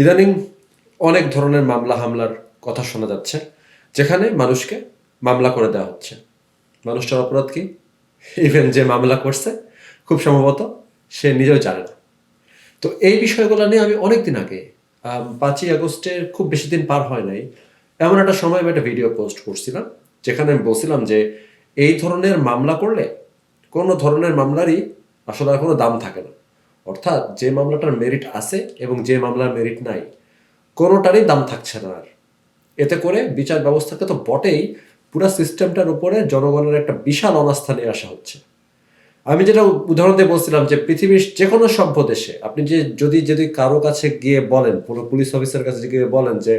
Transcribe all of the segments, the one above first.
ইদানিং অনেক ধরনের মামলা হামলার কথা শোনা যাচ্ছে, যেখানে মানুষকে মামলা করে দেওয়া হচ্ছে। মানুষটার অপরাধ কি? ইভেন যে মামলা করছে, খুব সম্ভবত সে নিজেও জানে না। তো এই বিষয়গুলো নিয়ে আমি অনেক দিন আগে পাঁচই আগস্টের খুব বেশি দিন পার হয় নাই, এমন একটা সময় আমি একটা ভিডিও পোস্ট করছিলাম, যেখানে আমি বলছিলাম যে এই ধরনের মামলা করলে কোনো ধরনের মামলারই আসলে আর কোনো দাম থাকে না। অর্থাৎ যে মামলাটার মেরিট আছে এবং যে মামলার মেরিট নাই, কোনোটারই দাম থাকছে না আর। এতে করে বিচার ব্যবস্থাকে তো বটেই পুরো সিস্টেমটার উপরে জনগণের একটা বিশাল অনাস্থা নিয়ে আসা হচ্ছে। আমি যেটা উদাহরণ দিয়ে বলছিলাম যে পৃথিবীর যে কোনো সভ্য দেশে আপনি যে যদি যদি কারও কাছে গিয়ে বলেন, কোনো পুলিশ অফিসার কাছে গিয়ে বলেন যে,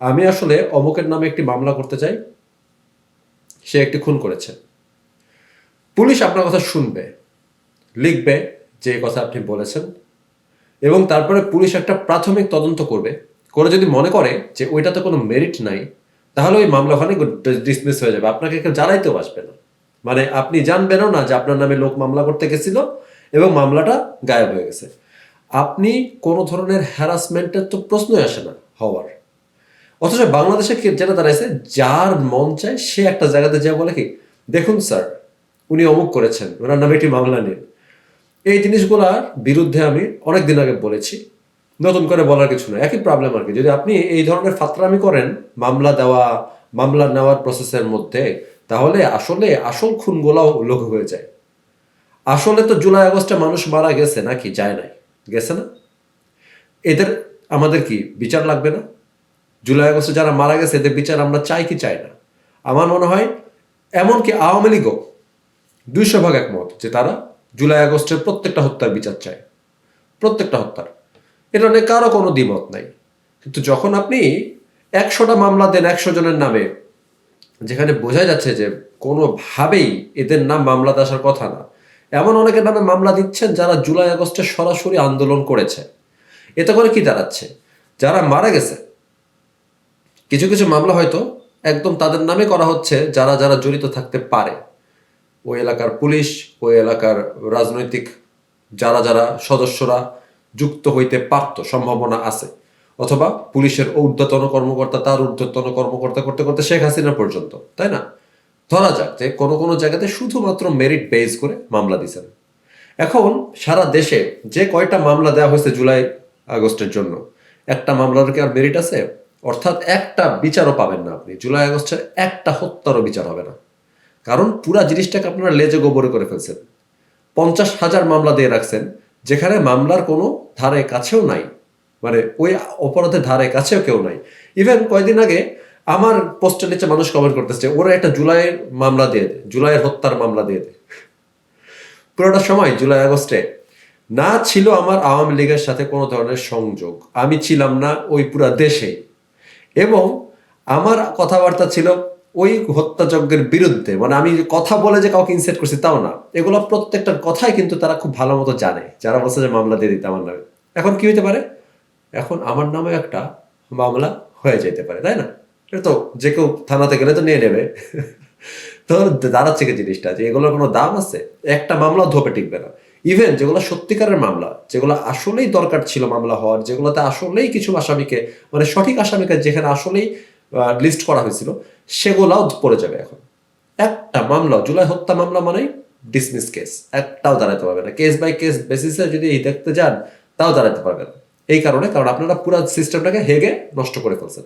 আমি আসলে অমুকের নামে একটি মামলা করতে চাই, সে একটি খুন করেছে। পুলিশ আপনার কথা শুনবে, লিখবে যে কথা আপনি বলেছেন, এবং তারপরে পুলিশ একটা প্রাথমিক তদন্ত করবে, করে যদি মনে করে যে ওইটাতে কোনো মেরিট নাই, তাহলে ওই মামলা ওখানে ডিসমিস হয়ে যাবে। আপনাকে কেউ জ্বালাইতেও আসবে না। মানে আপনি জানবেনও না যে আপনার নামে লোক মামলা করতে গেছিল এবং মামলাটা গায়েব হয়ে গেছে। আপনি কোনো ধরনের হ্যারাসমেন্টের তো প্রশ্নই আসে না হওয়ার। অথচ বাংলাদেশে যেটা দাঁড়াইছে, যার মন চায় সে একটা জায়গাতে যা বলে কি, দেখুন স্যার উনি অমুক করেছেন, ওনার নামে একটি মামলা নিন। এই জিনিসগুলোর বিরুদ্ধে আমি অনেক দিন আগে বলেছি। নতুন করে বলার কিছু নয় একই প্রবলেম আর কি। যদি আপনি এই ধরনের ফাতরামি করেন, মামলা দেওয়া, মামলা নেওয়ার প্রসেসের মধ্যে, তাহলে আসলে আসল খুনগুলাও লঘু হয়ে যায়। আসলে তো জুলাই, আগস্টে মানুষ মারা গেছে নাকি? যায় নাই। গেছে না? এদের আমাদের কি বিচার লাগবে না? জুলাই, আগস্টে যারা মারা গেছে, এদের বিচার আমরা চাই কি চাই না? আমার মনে হয় এমনকি আওয়ামী লীগও দুইশো ভাগ একমত যে তারা জুলাই আগস্টের প্রত্যেকটা হত্যার বিচার চায় প্রত্যেকটা হত্যার। এটা নিয়ে কারও কোনো দ্বিমত নাই। কিন্তু যখন আপনি একশোটা মামলা দেন একশো জনের নামে, যেখানে বোঝা যাচ্ছে যে কোনোভাবেই এদের নাম মামলাতে আসার কথা না, এমন অনেকের নামে মামলা দিচ্ছেন যারা জুলাই আগস্টে সরাসরি আন্দোলন করেছে। এতে করে কি দাঁড়াচ্ছে? যারা মারা গেছে। কিছু কিছু মামলা হয়তো একদম তাদের নামে করা হচ্ছে যারা যারা জড়িত থাকতে পারে। ওই এলাকার পুলিশ, ওই এলাকার রাজনৈতিক যারা যারা সদস্যরা যুক্ত হইতে পারত, সম্ভাবনা আছে। অথবা পুলিশের ঊর্ধ্বতন কর্মকর্তা, তার ঊর্ধ্বতন কর্মকর্তা করতে করতে শেখ হাসিনা পর্যন্ত, তাই না? ধরা যাক যে কোনো কোনো জায়গাতে শুধুমাত্র মেরিট বেস করে মামলা দিছেন। এখন সারা দেশে যে কয়টা মামলা দেওয়া হয়েছে জুলাই, আগস্টের জন্য, একটা মামলার কি আর মেরিট আছে? অর্থাৎ একটা বিচারও পাবেন না আপনি। জুলাই, আগস্টের একটা হত্যারও বিচার হবে না। কারণ পুরা জিনিসটাকে আপনারা লেজে গোবরে করে ফেলছেন। পঞ্চাশ হাজার মামলা দিয়ে রাখছেন, যেখানে মামলার কোনো ধারে কাছেও নাই। মানে ওই অপরাধের ধারে কাছেও কেউ নাই। ইভেন কয়েকদিন আগে আমার পোস্টের নিচে মানুষ কমেন্ট করতেছে ওরা একটা জুলাইয়ের মামলা দিয়ে দে, জুলাইয়ের হত্যার মামলা দিয়ে দে। পুরোটা সময়, জুলাই আগস্টে। না ছিল আমার আওয়ামী লীগের সাথে কোনো ধরনের সংযোগ। আমি ছিলাম না ওই পুরা দেশে। এবং আমার কথাবার্তা ছিল ওই হত্যাযজ্ঞের বিরুদ্ধে মানে আমি কথা বলে যে কাউকে ইনসেট করছি তাও না, এগুলো প্রত্যেকটার কথাই কিন্তু তারা খুব ভালো মতো জানে। যারা বলছে যে মামলা দিয়ে দিতে আমার নামে। এখন কি হইতে পারে? এখন আমার নামে একটা মামলা হয়ে যেতে পারে, তাই না? এটা তো যে কেউ থানাতে গেলে তো নিয়ে নেবে। তো দাঁড়াচ্ছে কি জিনিসটা? যে এগুলোর কোনো দাম আছে? একটা মামলা ধোপে টিকবে না। ইভেন যেগুলো সত্যিকারের মামলা, যেগুলো আসলেই দরকার ছিল মামলা হওয়ার, যেগুলোতে আসলেই কিছু আসামিকে মানে সঠিক আসামিকে যেখানে আসলেই লিস্ট করা হয়েছিল, সেগুলাও পড়ে যাবে এখন। একটা মামলা, জুলাই হত্যা মামলা মানেই ডিসমিস কেস একটাও দাঁড়াতে পারবে না। কেস বাই কেস বেসিসে যদি এই দেখতে যান, তাও দাঁড়াতে পারবে না। এই কারণে, কারণ আপনারা পুরো সিস্টেমটাকে হেগে নষ্ট করে ফেলছেন।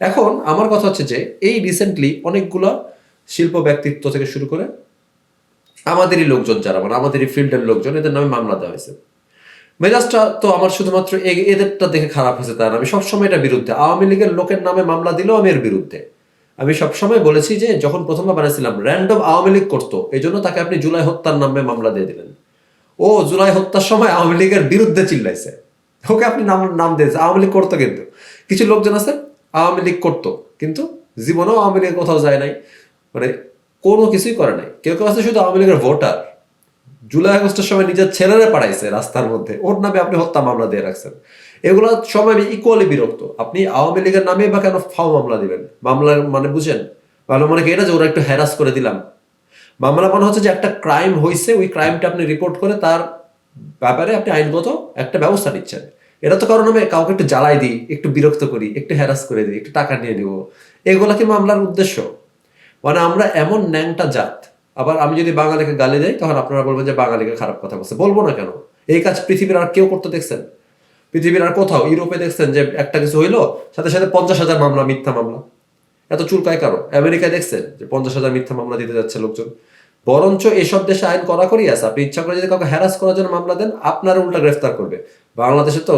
এখন আমার কথা হচ্ছে যে, এই রিসেন্টলি অনেকগুলো শিল্প ব্যক্তিত্ব থেকে শুরু করে, আমাদেরই লোকজন যারা মানে আমাদেরই ফিল্ডের লোকজন, এদের নামে মামলা দেওয়া হয়েছে। মেজাজটা তো আমার শুধুমাত্র এদেরটা দেখে খারাপ হয়েছে তার। আমি সবসময় এটা বিরুদ্ধে। আওয়ামী লীগের লোকের নামে মামলা দিলেও আমি এর বিরুদ্ধে। আমি সবসময় বলেছি যে, যখন প্রথমবার বানাইছিলাম র্যান্ডম আওয়ামী লীগ করতো এই জন্য তাকে আপনি জুলাই হত্যার নামে মামলা দিয়ে দিলেন। ও জুলাই হত্যার সময় আওয়ামী লীগের বিরুদ্ধে চিল্লাইছে। ওকে আপনি নাম নাম দিয়েছে আওয়ামী লীগ করতো কিন্তু। কিছু লোকজন আছে, আওয়ামী লীগ করতো, কিন্তু জীবনেও আওয়ামী লীগের কোথাও যায় নাই। মানে কোনো কিছুই করে নাই। কেউ কেউ আছে শুধু আওয়ামী লীগের ভোটার জুলাই, আগস্টের সময় নিজের ছেলেরা পাঠাইছে রাস্তার মধ্যে। ওর নামে আপনি হত্যা মামলা দিয়ে রাখছেন। এগুলো সময় আমি ইকুয়ালি বিরক্ত। আপনি আওয়ামী লীগের নামে বা কেন ফাও মামলা দিবেন? মামলার মানে বুঝেন? ভালো মনে কি? এটা যে ওরা একটু হ্যারাস করে দিলাম। মামলা মনে হচ্ছে যে একটা ক্রাইম হয়েছে ওই ক্রাইমটা আপনি রিপোর্ট করে তার ব্যাপারে আপনি আইনগত একটা ব্যবস্থা নিচ্ছেন। এটা তো কারণ আমি কাউকে একটু জ্বালাই দিই, একটু বিরক্ত করি, একটু হ্যারাস করে দিই, একটু টাকা নিয়ে নিব। এগুলা কি মামলার উদ্দেশ্য? মানে আমরা এমন ন্যাংটা জাত আবার আমি যদি বাঙালিকে গালি দেই, তখন আপনারা বলবেন যে বাঙালিকে খারাপ কথা বলছে। বলব না কেন? এই কাজ পৃথিবীর আর কেউ করতে দেখছেন? পৃথিবীর আর কোথাও, ইউরোপে দেখছেন যে একটা কিছু হইল, সাথে সাথে পঞ্চাশ হাজার মামলা, মিথ্যা মামলা। এত চুলকায় কারও আমেরিকায় দেখছেন যে পঞ্চাশ হাজার মিথ্যা মামলা দিতে যাচ্ছে লোকজন। বরঞ্চ এসব দেশে আইন করা করি আছে। আপনি ইচ্ছা করে যদি কাউকে হ্যারাস করার জন্য মামলা দেন, আপনার উল্টা গ্রেফতার করবে। বাংলাদেশে তো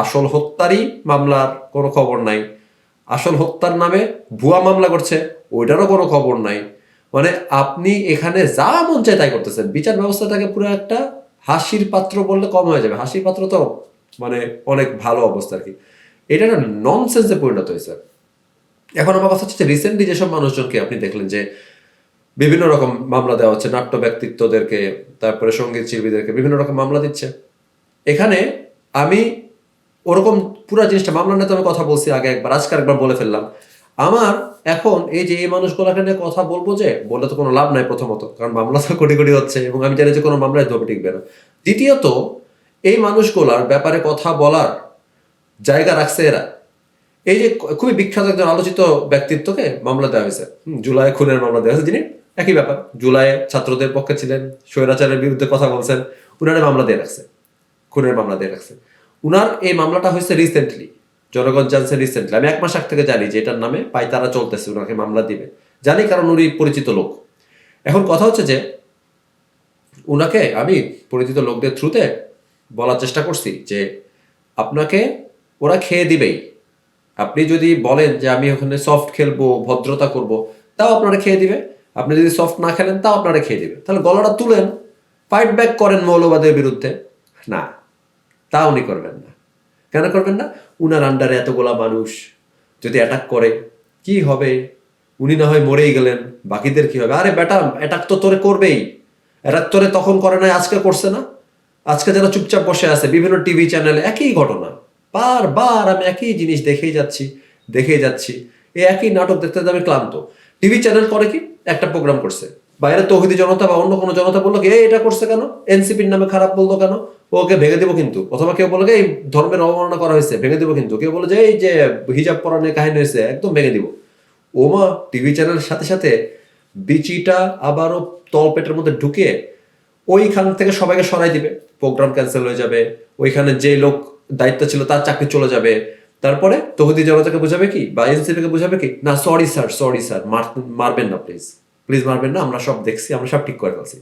আসল হত্যারই মামলার কোনো খবর নাই। আসল হত্যার নামে ভুয়া মামলা করছে, ওইটারও কোনো খবর নাই। মানে আপনি এখানে যা মন চায় তাই করতেছেন। বিচার ব্যবস্থাটাকে পুরো একটা হাসির পাত্র বললে কম হয়ে যাবে। হাসির পাত্র তো মানে অনেক ভালো অবস্থা আর কি। এটা একটা ননসেন্সে পরিণত হয়েছে। এখন আমার কথা হচ্ছে রিসেন্টলি যেসব মানুষজনকে আপনি দেখলেন যে বিভিন্ন রকম মামলা দেওয়া হচ্ছে, নাট্য ব্যক্তিত্বদেরকে, তারপরে সংগীত শিল্পীদেরকে বিভিন্ন রকম মামলা দিচ্ছে। এখানে আমি ওরকম পুরো জিনিসটা মামলা নিয়ে তো আমি কথা বলছি, আগে একবার, আজকে একবার বলে ফেললাম। আমার এখন এই যে এই মানুষগুলোকে নিয়ে কথা বলব যে বলে তো কোনো লাভ নাই প্রথমত, কারণ মামলা তো কোটি কোটি হচ্ছে, এবং আমি জানি যে কোনো মামলায় ধোপে টিকবে না। দ্বিতীয়ত, এই মানুষগুলার ব্যাপারে কথা বলার জায়গা রাখছে এরা। এই যে খুবই বিখ্যাত একজন আলোচিত ব্যক্তিত্বকে মামলা দেওয়া হয়েছে। জুলাই খুনের মামলা দেওয়া হয়েছে। যিনি একই ব্যাপার, জুলাইয়ে ছাত্রদের পক্ষে ছিলেন, স্বৈরাচারের বিরুদ্ধে কথা বলছেন, উনারে মামলা দিয়ে রাখছে। খুনের মামলা দিয়ে রাখছে। উনার এই মামলাটা হয়েছে রিসেন্টলি জনগণ জানছে রিসেন্টলি আমি এক মাস আগ থেকে জানি যে এটার নামে পাইতারা চলতেছে, ওনাকে মামলা দিবে। জানি কারণ উনি পরিচিত লোক। এখন কথা হচ্ছে যে ওনাকে আমি পরিচিত লোকদের থ্রুতে বলার চেষ্টা করছি যে, আপনাকে ওরা খেয়ে দিবেই। আপনি যদি বলেন যে আমি ওখানে সফট খেলব, ভদ্রতা করব, তাও আপনারা খেয়ে দিবে। আপনি যদি সফট না খেলেন, তাও আপনারা খেয়ে দিবে। তাহলে গলাটা তুলেন ফাইট ব্যাক করেন মৌলবাদের বিরুদ্ধে। না, তা উনি করবেন না। কেন করবেন না? উনার আন্ডারে এতগুলা মানুষ যদি অ্যাটাক করে, কি হবে? উনি না হয় মরেই গেলেন, বাকিদের কি হবে? আরে বেটা অ্যাটাক তো তোরে করবেই। অ্যাটাক তোরে তখন করে নাই, আজকে করছে না? আজকে যারা চুপচাপ বসে আছে, বিভিন্ন টিভি চ্যানেলে একই ঘটনা। বারবার আমি একই জিনিস দেখেই যাচ্ছি দেখেই যাচ্ছি। এই একই নাটক দেখতে আমি ক্লান্ত। টিভি চ্যানেল করে কি? একটা প্রোগ্রাম করছে। বাইরে তৌহিদি জনতা বা অন্য কোনো জনতা বলল কি এটা করছে কেন? এনসিপির নামে খারাপ বলল কেন? ওকে ভেঙে দেবো কিন্তু। অথবা কেউ বলে এই ধর্মের অবমাননা করা হয়েছে, ভেঙে দেবো কিন্তু। কেউ বলে যে, এই যে হিজাব পরানের কাহিনী হয়েছে, একদম ভেঙে দিব। ওমা, টিভি চ্যানেলের সাথে সাথে বিচিটা আবারও তলপেটের মধ্যে ঢুকে ওইখান থেকে সবাইকে সরাই দিবে। প্রোগ্রাম ক্যান্সেল হয়ে যাবে। ওইখানে যে লোক দায়িত্ব ছিল তার চাকরি চলে যাবে। তারপরে তহুদি জনতাকে বোঝাবে কি বা এনসিপিকে বোঝাবে কি, না সরি স্যার সরি স্যার মারবেন না প্লিজ প্লিজ মারবেন না, আমরা সব দেখছি, আমরা সব ঠিক করে ফেলছি।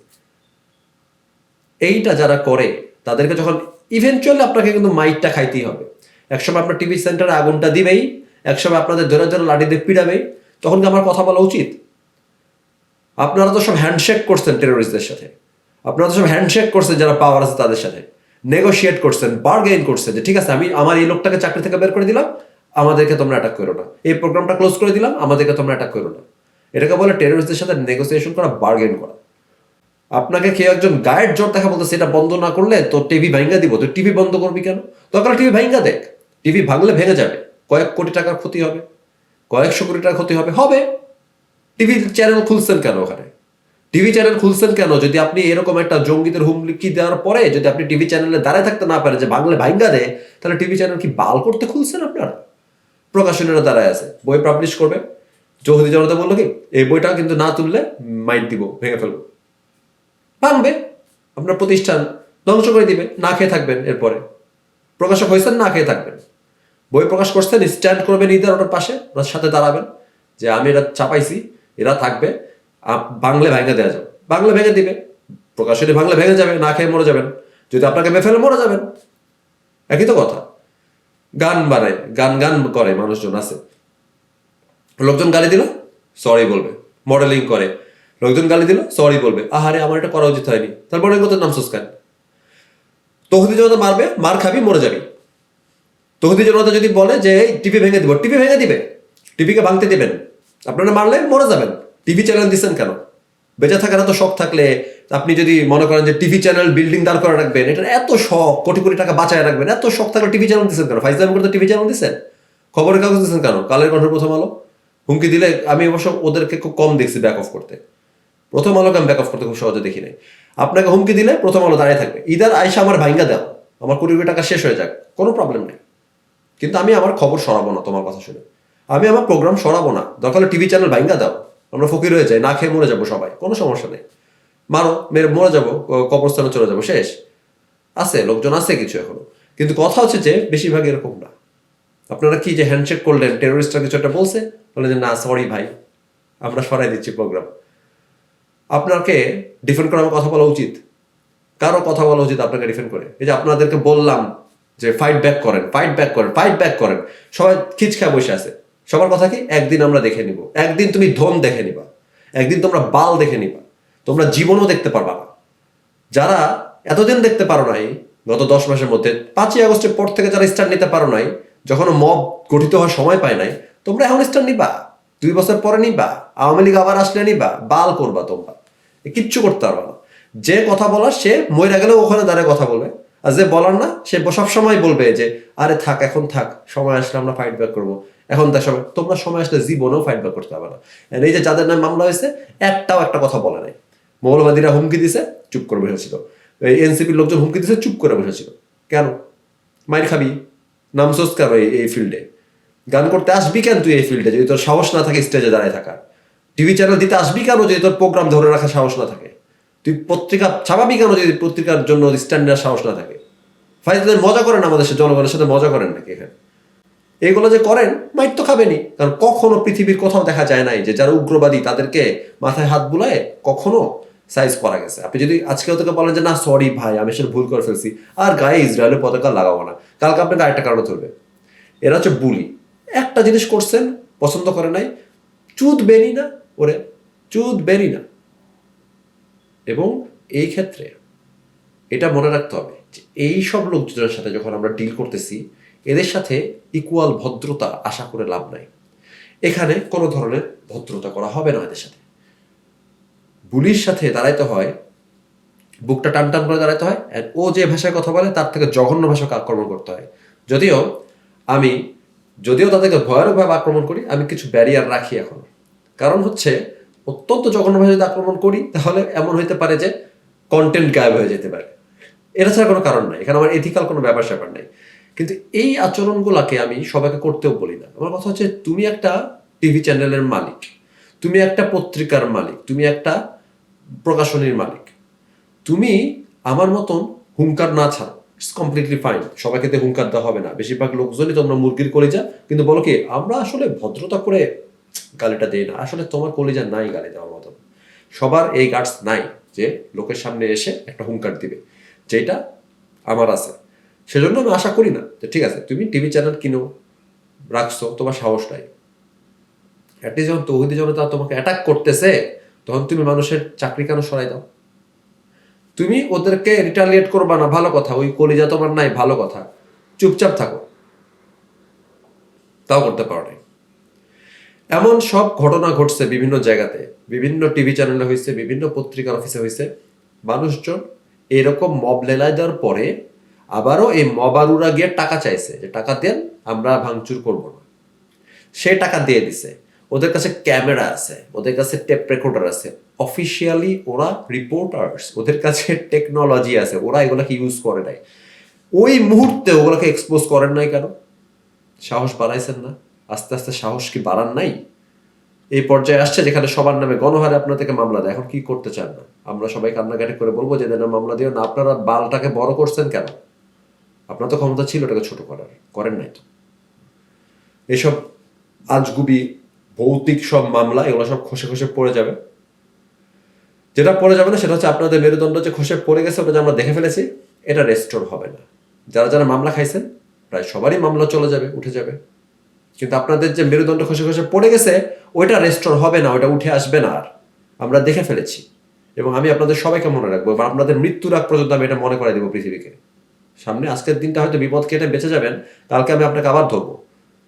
এইটা যারা করে, তাদেরকে যখন ইভেনচুয়ালি আপনাকে কিন্তু মাইকটা খাইতেই হবে। একসময় আপনার টিভি সেন্টারে আগুনটা দিবেই, একসময় আপনাদের ধরে ধরে লাঠি দিয়ে পিড়াবেই তখন কি আমার কথা বলা উচিত? আপনারা তো সব হ্যান্ডশেক করছেন টেরোরিস্টদের সাথে। আপনারা তো সব হ্যান্ডশেক করছেন যারা পাওয়ার আছে তাদের সাথে। নেগোশিয়েট করছেন বার্গেইন করছেন যে, ঠিক আছে, আমি, আমার এই লোকটাকে চাকরি থেকে বের করে দিলাম, আমাদেরকে তোমরা অ্যাটাক করো না। এই প্রোগ্রামটা ক্লোজ করে দিলাম, আমাদেরকে তোমরা অ্যাটাক করো না। এটাকে বলে টেরোরিস্টদের সাথে নেগোসিয়েশন করা বার্গেন করা। আপনাকে কেউ একজন গায়ের জোর দেখা বলতে সেটা বন্ধ না করলে তো টিভি ভাঙ্গা দিব। তো টিভি বন্ধ করবি কেন? দরকার টিভি ভাঙ্গা দেখ। টিভি ভাঙলে ভেঙে যাবে। কয়েক কোটি টাকার ক্ষতি হবে। কয়েকশো কোটি টাকার ক্ষতি হবে। হবে। টিভি চ্যানেল খুলছেন কেন ওখানে? টিভি চ্যানেল খুলছেন কেন? যদি আপনি এরকম একটা জঙ্গিদের হুমকি দেওয়ার পরে যদি আপনি টিভি চ্যানেলে দাঁড়ায় থাকতে না পারেন, যে বাংলা ভাঙ্গা দেয়, তাহলে টিভি চ্যানেল কি বাল করতে খুলছেন আপনারা? প্রকাশনীরা দাঁড়ায় আছে। বই পাবলিশ করবে। চৌধুরী জনতা বলল কি? এই বইটা কিন্তু না তুললে মাইট দিব, ভেঙে ফেলব। ভাঙবে আপনার প্রতিষ্ঠান ধ্বংস করে দিবে, না খেয়ে থাকবেন এরপরে। প্রকাশক হয়েছেন, না খেয়ে থাকবেন। বই প্রকাশ করছেন, স্ট্যান্ড করবেন ঈদের ওটার পাশে, ওনার সাথে দাঁড়াবেন যে আমি এটা চাপাইছি, এরা থাকবে বাংলা ভেঙে দেওয়া যাবে। বাংলা ভেঙে দিবে। প্রকাশনী বাংলা ভেঙে যাবে না খেয়ে মরে যাবেন। যদি আপনাকে বেফেলে মরে যাবেন। একই তো কথা। গান বানায় গান গান করে মানুষজন আছে। লোকজন গালি দিল সরি বলবে। মডেলিং করে। লোকজন গালি দিল সরি বলবে। আহারে, আমার এটা করা উচিত হয়নি। তারপরে কত নাম সুস্কান। তহুদি জনতা মারবে, মার খাবি, মরে যাবি। তহুদি জনতা যদি বলে যে টিভি ভেঙে দিব। টিভি ভেঙে দিবে। টিভিকে ভাঙতে দিবেন। আপনারা মারলে মরে যাবেন। টিভি চ্যানেল দিচ্ছেন কেন? বেঁচে থাকার এত শখ থাকলে আপনি যদি মনে করেন যে টিভি চ্যানেল বিল্ডিং দাঁড় করে রাখবেন এটা এত শখ, কোটি কোটি টাকা বাঁচায় রাখবেন, এত শখ থাকলে টিভি চ্যানেল দিচ্ছেন কেন? ফাইজলাম করতে টিভি চ্যানেল দিচ্ছেন খবরের কাগজ দিচ্ছেন কেন? কালের কণ্ঠ প্রথম আলো? হুমকি দিলে আমি অবশ্য ওদেরকে খুব কম দেখছি ব্যাক অফ করতে। প্রথম আলোকে আমি ব্যাক অফ করতে খুব সহজে দেখি নাই। আপনাকে হুমকি দিলে প্রথম আলো দাঁড়িয়ে থাকবে। ইদার আয়সা আমার ভাঙ্গা দাও আমার কোটি কোটি টাকা শেষ হয়ে যাক। কোনো প্রবলেম নেই। কিন্তু আমি আমার খবর সরাবো না তোমার কথা শুনে। আমি আমার প্রোগ্রাম সরাবো না। দরকার হলে টিভি চ্যানেল ভাঙ্গা দাও। আমরা ফকির হয়ে যাই, না খেয়ে মরে যাব সবাই। কোনো সমস্যা নেই। মারো, মেরে মরে যাব কবরস্থানে চলে যাব, শেষ। আছে, লোকজন আছে কিছু এখনও। কিন্তু কথা হচ্ছে যে বেশিরভাগ এরকম না। আপনারা কি যে হ্যান্ডশেক করলেন টেরোরিস্টরা কিছু একটা বলছে? বলে যে, না সরি ভাই, আমরা সরাই দিচ্ছি প্রোগ্রাম আপনাকে ডিফেন্ড করার কথা বলা উচিত। কারও কথা বলা উচিত আপনাকে ডিফেন্ড করে। এই যে আপনাদেরকে বললাম যে ফাইট ব্যাক করেন ফাইট ব্যাক করেন ফাইট ব্যাক করেন। সবাই খিচখা বসে আছে। সবার কথা কি? একদিন আমরা দেখে নিব। একদিন তুমি ধন দেখে নিবা। একদিন তোমরা বাল দেখে নিবা। তোমরা জীবনও দেখতে পারবা না। যারা এতদিন দেখতে পারো নাই, গত দশ মাসের মধ্যে, পাঁচই আগস্টের পর থেকে যারা স্টার্ট নিতে পারো নাই যখন মব গঠিত হওয়ার সময় পায় নাই, তোমরা এখন স্টার্ট নিবা, দুই বছর পরে নিবা, আওয়ামী লীগ আবার আসলে নিবা, বাল করবা তোমরা। কিচ্ছু করতে পারবা না। যে কথা বলার, সে মইরা গেলেও ওখানে দাঁড়িয়ে কথা বলবে। আর যে বলার না, সে সব সময় বলবে যে, আরে থাক, এখন থাক, সময় আসলে আমরা ফাইট ব্যাক করব। এখন তার সময় তোমরা সময় আসলে জীবনেও ফাইট ব্যাক করতে পারবে না। এই যে যাদের নামে মামলা হয়েছে, একটাও একটা কথা বলে নাই। মৌলবাদীরা হুমকি দিছে, চুপ করে বসেছিল এই এনসিপির লোকজন হুমকি দিছে, চুপ করে বসেছিল কেন? মাইর খাবি? নামছোস কেন এই- ফিল্ডে গান করতে আসবি কেন তুই এই ফিল্ডে যদি তোর সাহস না থাকে স্টেজে দাঁড়ায় থাকার। টিভি চ্যানেল দিতে আসবি কেন যদি তোর প্রোগ্রাম ধরে রাখার সাহস না থাকে? তুই পত্রিকা ছাপাবি কেন যদি পত্রিকার জন্য স্ট্যান্ড নেওয়ার সাহস না থাকে? ফাইজদের মজা করেন আমাদের সাথে, জনগণের সাথে মজা করেন নাকি এখানে? এগুলো যে করেন মাইট তো খাবেনি কারণ কখনো পৃথিবীর কোথাও দেখা যায় নাই যে যারা উগ্রবাদী তাদেরকে মাথায় হাত বুলায় কখনো সাইজ করা গেছে। আপনি যদি আজকেও থেকে বলেন যে, না সরি ভাই, আমি সেটা ভুল করে ফেলছি। আর গায়ে ইসরায়েলের পতাকা লাগাবো না। কালকে আপনাকে আরেকটা কারণে ধরবে এরা হচ্ছে বুলি একটা জিনিস করছেন, পছন্দ করে নাই চুদ বেরি না ওরে চুদ বেরি না। এবং এই ক্ষেত্রে এটা মনে রাখতে হবে যে এই সব লোকজনের সাথে যখন আমরা ডিল করতেছি, এদের সাথে ইকুয়াল ভদ্রতা আশা করে লাভ নাই। এখানে কোনো ধরনের ভদ্রতা করা হবে না এদের সাথে। বুলির সাথে দাঁড়াইতে হয় বুকটা টান টান করে দাঁড়াইতে হয়, and ও যে ভাষায় কথা বলে, তার থেকে জঘন্য ভাষাকে আক্রমণ করতে হয়। যদিও আমি, যদিও তাদেরকে ভয়ানকভাবে আক্রমণ করি, আমি কিছু ব্যারিয়ার রাখি এখন। কারণ হচ্ছে, অত্যন্ত জঘন্য ভাষায় যদি আক্রমণ করি, তাহলে এমন হইতে পারে যে কন্টেন্ট গায়েব হয়ে যেতে পারে। এটা ছাড়া কোনো কারণ নাই, এখানে আমার এথিক্যাল কোনো ব্যাপার স্যাপার নাই। কিন্তু এই আচরণগুলোকে আমি সবাইকে করতেও বলি না। আমার কথা হচ্ছে, তুমি একটা টিভি চ্যানেলের মালিক, তুমি একটা পত্রিকার মালিক, তুমি একটা প্রকাশনীর মালিক। তুমি আমার মতন হুঙ্কার না ছাড়ো। ইটস কমপ্লিটলি ফাইন সবাইকে দিয়ে হুঙ্কার দেওয়া হবে না। বেশিরভাগ লোকজনই তোমরা মুরগির কলিজা। কিন্তু বলো কি, আমরা আসলে ভদ্রতা করে গালিটা দিই না। আসলে তোমার কলিজা নাই গালি দেওয়ার মতন। সবার এই গার্ডস নাই যে লোকের সামনে এসে একটা হুঙ্কার দিবে, যেটা আমার আছে। সেজন্য আমি আশা করি না যে ঠিক আছে, তুমি টিভি চ্যানেল কিনো, রাখছো, তোমার সাহস নাই। অ্যাটলিস্ট যখন তৌহিদি জনতা তোমাকে অ্যাটাক করতেছে, তখন তুমি মানুষের চাকরি কেন সরাই দাও? তুমি ওদেরকে রিটালিয়েট করবা না, ভালো কথা, ওই কলিজা তোমার নাই, ভালো কথা। চুপচাপ থাকো। তাও করতে পারো নাই। এমন সব ঘটনা ঘটছে বিভিন্ন জায়গাতে, বিভিন্ন টিভি চ্যানেলে হয়েছে বিভিন্ন পত্রিকার অফিসে হয়েছে মানুষজন এরকম মব লেলাই দেওয়ার পরে আবারও এই মবারুরা গিয়ে টাকা চাইছে যে, টাকা দেন, আমরা ভাঙচুর করব না। সে টাকা দিয়ে দিছে। ওদের কাছে ক্যামেরা আছে, ওদের কাছে টেপ রেকর্ডার আছে অফিসিয়ালি ওরা রিপোর্টার্স ওদের কাছে টেকনোলজি আছে, ওরা এগুলোকে ইউজ করে নাই। ওই মুহূর্তে ওগুলোকে এক্সপোজ করেন নাই কেন? সাহস বাড়াইছেন না? আস্তে আস্তে সাহস কি বাড়ান নাই? এই পর্যায়ে আসছে যেখানে সবার নামে গণহারে আপনার থেকে মামলা দেয়। এখন কি করতে চান? না আমরা সবাই কান্নাকাটি করে বলব, যে না মামলা দিও না। আপনারা বালটাকে বড় করছেন কেন? আপনার তো ক্ষমতা ছিল ওটাকে ছোট করার, করেন নাই তো। এসব আজগুবি ভৌতিক সব মামলা, এগুলো সব খসে খসে পড়ে যাবে। যেটা পড়ে যাবে না, সেটা হচ্ছে আপনাদের মেরুদণ্ড যে খসে পড়ে গেছে, ওটা যে আমরা দেখে ফেলেছি, এটা রেস্টোর হবে না। যারা যারা মামলা খাইছেন, প্রায় সবারই মামলা চলে যাবে, উঠে যাবে। কিন্তু আপনাদের যে মেরুদণ্ড খসে খসে পড়ে গেছে, ওইটা রেস্টোর হবে না, ওইটা উঠে আসবে না আর। আমরা দেখে ফেলেছি। এবং আমি আপনাদের সবাইকে মনে রাখব এবং আপনাদের মৃত্যুর আগ পর্যন্ত আমি এটা মনে করাই দেবো পৃথিবীকে। সামনে আজকের দিনটা হয়তো বিপদ কেটে বেঁচে যাবেন, কালকে আমি আপনাকে আবার ধরবো।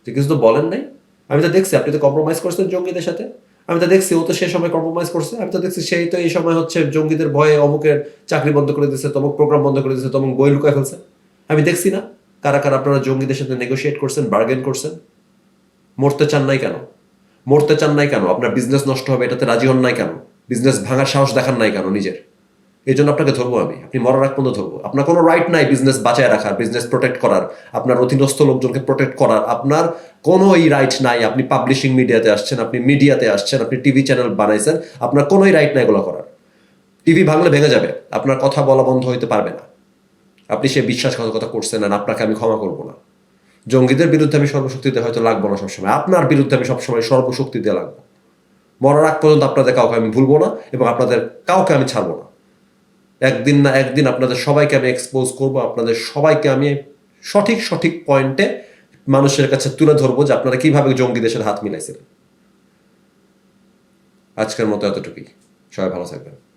যে কিছু তো বলেন নাই। আমি তো দেখছি, আপনি তো কম্প্রোমাইজ করছেন জঙ্গিদের সাথে। আমি তো দেখছি, ও তো সে সময় কম্প্রোমাইজ করছে। আমি তো দেখছি, সেই তো এই সময় হচ্ছে জঙ্গিদের ভয়ে অমুকের চাকরি বন্ধ করে দিচ্ছে তমুক প্রোগ্রাম বন্ধ করে দিচ্ছে তমুক বই লুকায় ফেলছে। আমি দেখছি না কারা কারা আপনারা জঙ্গিদের সাথে নেগোশিয়েট করছেন বার্গেন করছেন। মরতে চান নাই কেন? মরতে চান নাই কেন? আপনার বিজনেস নষ্ট হবে, এটাতে রাজি হন নাই কেন? বিজনেস ভাঙার সাহস দেখান নাই কেন নিজের? এই জন্য আপনাকে ধরবো আমি। আপনি মরার আগ পর্যন্ত ধরবো। আপনার কোনো রাইট নাই বিজনেস বাঁচায় রাখার বিজনেস প্রোটেক্ট করার, আপনার অধীনস্থ লোকজনকে প্রোটেক্ট করার, আপনার কোনো এই রাইট নাই। আপনি পাবলিশিং মিডিয়াতে আসছেন, আপনি মিডিয়াতে আসছেন, আপনি টিভি চ্যানেল বানাইছেন, আপনার কোনোই রাইট নাই এগুলো করার। টিভি ভাঙলে ভেঙে যাবে। আপনার কথা বলা বন্ধ হইতে পারবে না। আপনি সে বিশ্বাসঘাতকতা করছেন আর আপনাকে আমি ক্ষমা করব না। জঙ্গিদের বিরুদ্ধে আমি সর্বশক্তিতে হয়তো লাগবো না সবসময়। আপনার বিরুদ্ধে আমি সবসময় সর্বশক্তি দিয়ে লাগবো। মরার আগ পর্যন্ত আপনাদের কাউকে আমি ভুলবো না এবং আপনাদের কাউকে আমি ছাড়বো না। একদিন না একদিন আপনাদের সবাইকে আমি এক্সপোজ করব, আপনাদের সবাইকে আমি সঠিক সঠিক পয়েন্টে মানুষের কাছে তুলে ধরবো যে আপনারা কীভাবে জঙ্গি দেশের হাত মিলাইছিলেন। আজকের মতো এতটুকুই। সবাই ভালো থাকবেন।